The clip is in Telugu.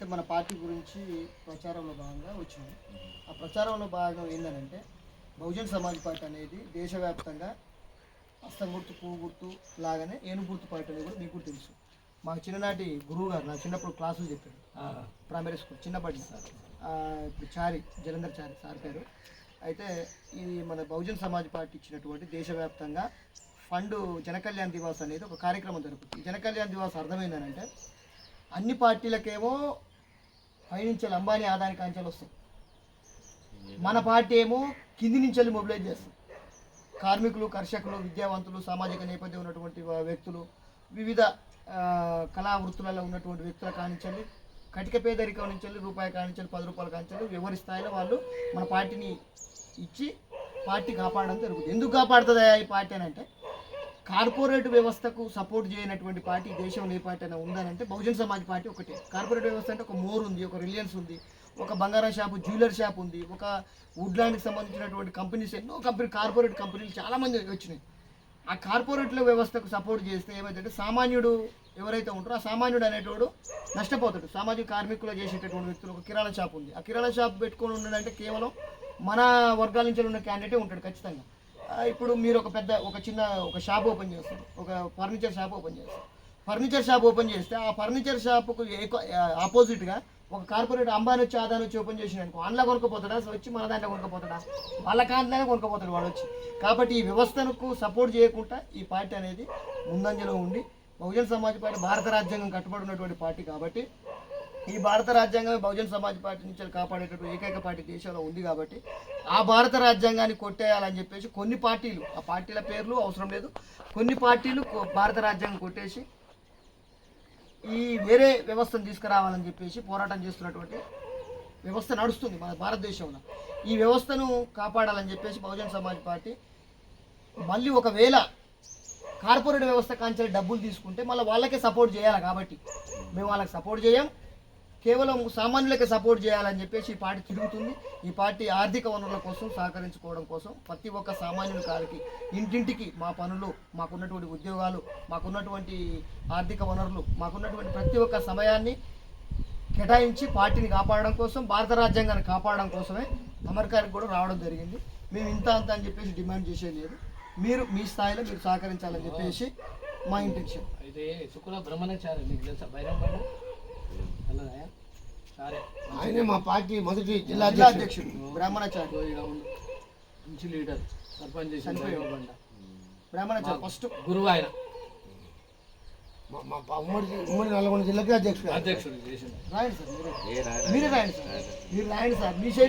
అయితే మన పార్టీ గురించి ప్రచారంలో భాగంగా వచ్చినాం ఆ ప్రచారంలో భాగం ఏంటంటే బహుజన్ సమాజ్ పార్టీ అనేది దేశవ్యాప్తంగా హస్తం గుర్తు పువ్వు గుర్తు లాగానే ఏను గుర్తు పార్టీ అనేది కూడా మీకు తెలుసు. మా చిన్ననాటి గురువు గారు నా చిన్నప్పుడు క్లాసులు చెప్పాడు. ప్రైమరీ స్కూల్ చిన్నప్పటి ఇప్పుడు చారి జలంధర్ చారి సార్ పేరు అయితే ఇది మన బహుజన్ సమాజ్ పార్టీ ఇచ్చినటువంటి దేశవ్యాప్తంగా ఫండ్ జనకళ్యాణ్ దివాస్ అనేది ఒక కార్యక్రమం జరుగుతుంది. జనకళ్యాణ్ దివాస్ అర్థమైందనంటే అన్ని పార్టీలకేమో పైనుంచి అంబానీ ఆదాని కాంచెలు వస్తాయి. మన పార్టీ ఏమో కింది నుంచి వెళ్ళి మొబిలైజ్ చేస్తుంది. కార్మికులు కర్షకులు విద్యావంతులు సామాజిక నేపథ్యం ఉన్నటువంటి వ్యక్తులు వివిధ కళా వృత్తులలో ఉన్నటువంటి వ్యక్తుల కానించాలి కటిక పేదరికం నుంచి వెళ్ళి రూపాయి కానించాలి పది రూపాయలు కానించండి ఎవరి స్థాయిలో వాళ్ళు మన పార్టీని ఇచ్చి పార్టీ కాపాడడం జరుగుతుంది. ఎందుకు కాపాడుతుందా ఈ పార్టీ అని అంటే కార్పొరేట్ వ్యవస్థకు సపోర్ట్ చేయనటువంటి పార్టీ దేశంలో ఏ పార్టీ అయినా ఉందనంటే బహుజన్ సమాజ్ పార్టీ ఒకటే. కార్పొరేట్ వ్యవస్థ అంటే ఒక మోర్ ఉంది ఒక రిలయన్స్ ఉంది ఒక బంగారం షాపు జ్యువెలర్ షాప్ ఉంది ఒక వుడ్లాండ్కి సంబంధించినటువంటి కంపెనీస్ ఎన్నో కంపెనీ కార్పొరేట్ కంపెనీలు చాలామంది వచ్చినాయి. ఆ కార్పొరేట్ల వ్యవస్థకు సపోర్ట్ చేస్తే ఏమైందంటే సామాన్యుడు ఎవరైతే ఉంటారో ఆ సామాన్యుడు అనేటోడు నష్టపోతాడు. సామాజిక కార్మికులు చేసేటటువంటి వ్యక్తులు ఒక కిరాణా షాప్ ఉంది. ఆ కిరాణా షాప్ పెట్టుకొని ఉన్నాడంటే కేవలం మన వర్గాల నుంచి ఉన్న క్యాండిడేటే ఉంటాడు ఖచ్చితంగా. ఇప్పుడు మీరు ఒక పెద్ద ఒక చిన్న ఒక షాప్ ఓపెన్ చేస్తారు. ఒక ఫర్నిచర్ షాప్ ఓపెన్ చేస్తారు. ఫర్నిచర్ షాప్ ఓపెన్ చేస్తే ఆ ఫర్నిచర్ షాప్కు ఆపోజిట్గా ఒక కార్పొరేట్ అంబానీ వచ్చి ఆదాని వచ్చి ఓపెన్ చేసిన అనుకో అందులో కొనుక్కపోతాడా? అసలు వచ్చి మన దాంట్లో కొనుక్కపోతాడా? వాళ్ళ కాంతిలోనే కొనుక్కపోతాడు వాడు వచ్చి. కాబట్టి ఈ వ్యవస్థకు సపోర్ట్ చేయకుండా ఈ పార్టీ అనేది ముందంజలో ఉండి బహుజన్ సమాజ్ పార్టీ భారత రాజ్యాంగం కట్టుబడి ఉన్నటువంటి పార్టీ కాబట్టి ఈ భారత రాజ్యాంగం బహుజన్ సమాజ్ పార్టీ నుంచి కాపాడేటటువంటి ఏకైక పార్టీ దేశంలో ఉంది కాబట్టి ఆ భారత రాజ్యాంగాన్ని కొట్టేయాలని చెప్పేసి కొన్ని పార్టీలు ఆ పార్టీల పేర్లు అవసరం లేదు. కొన్ని పార్టీలు భారత రాజ్యాంగం కొట్టేసి ఈ వేరే వ్యవస్థను తీసుకురావాలని చెప్పేసి పోరాటం చేస్తున్నటువంటి వ్యవస్థ నడుస్తుంది మన భారతదేశంలో. ఈ వ్యవస్థను కాపాడాలని చెప్పేసి బహుజన్ సమాజ్ పార్టీ మళ్ళీ ఒకవేళ కార్పొరేట్ వ్యవస్థ కాంచెల్లి డబ్బులు తీసుకుంటే మళ్ళీ వాళ్ళకే సపోర్ట్ చేయాలి కాబట్టి. మేము వాళ్ళకి సపోర్ట్ చేయం కేవలం సామాన్యులకే సపోర్ట్ చేయాలని చెప్పేసి ఈ పార్టీ తిరుగుతుంది. ఈ పార్టీ ఆర్థిక వనరుల కోసం సహకరించుకోవడం కోసం ప్రతి ఒక్క సామాన్యుల కారికి ఇంటింటికి మా పనులు మాకున్నటువంటి ఉద్యోగాలు మాకున్నటువంటి ఆర్థిక వనరులు మాకున్నటువంటి ప్రతి ఒక్క సమయాన్ని కేటాయించి పార్టీని కాపాడడం కోసం భారత రాజ్యాంగాన్ని కాపాడడం కోసమే అమెరికాకి కూడా రావడం జరిగింది. మేము ఇంత అంత అని చెప్పేసి డిమాండ్ చేసేది లేదు. మీరు మీ స్థాయిలో మీరు సహకరించాలని చెప్పేసి మా ఇంటెన్షన్ అయితే శుక్ర బ్రహ్మణాచార్య మీకు తెలుసా? బైరం ఆయనే మా పార్టీ మొదటి జిల్లా అధ్యక్షుడు. అధ్యక్షుడు. బ్రాహ్మణాచారి ఈడ ఉండు. మంచి లీడర్. సర్పంచ్ చేసిన చనిపోయాడు. బైరం బండ బ్రాహ్మణాచారి ఫస్ట్ గురువు ఆయన. మా- మా పా- ఉమ్మడి నల్గొండ జిల్లాకి అధ్యక్షుడు. అధ్యక్షుడు రాయండి సార్ మీరే. మీరే రాయండి సార్. మీరు రాయండి సార్. మీ చేతి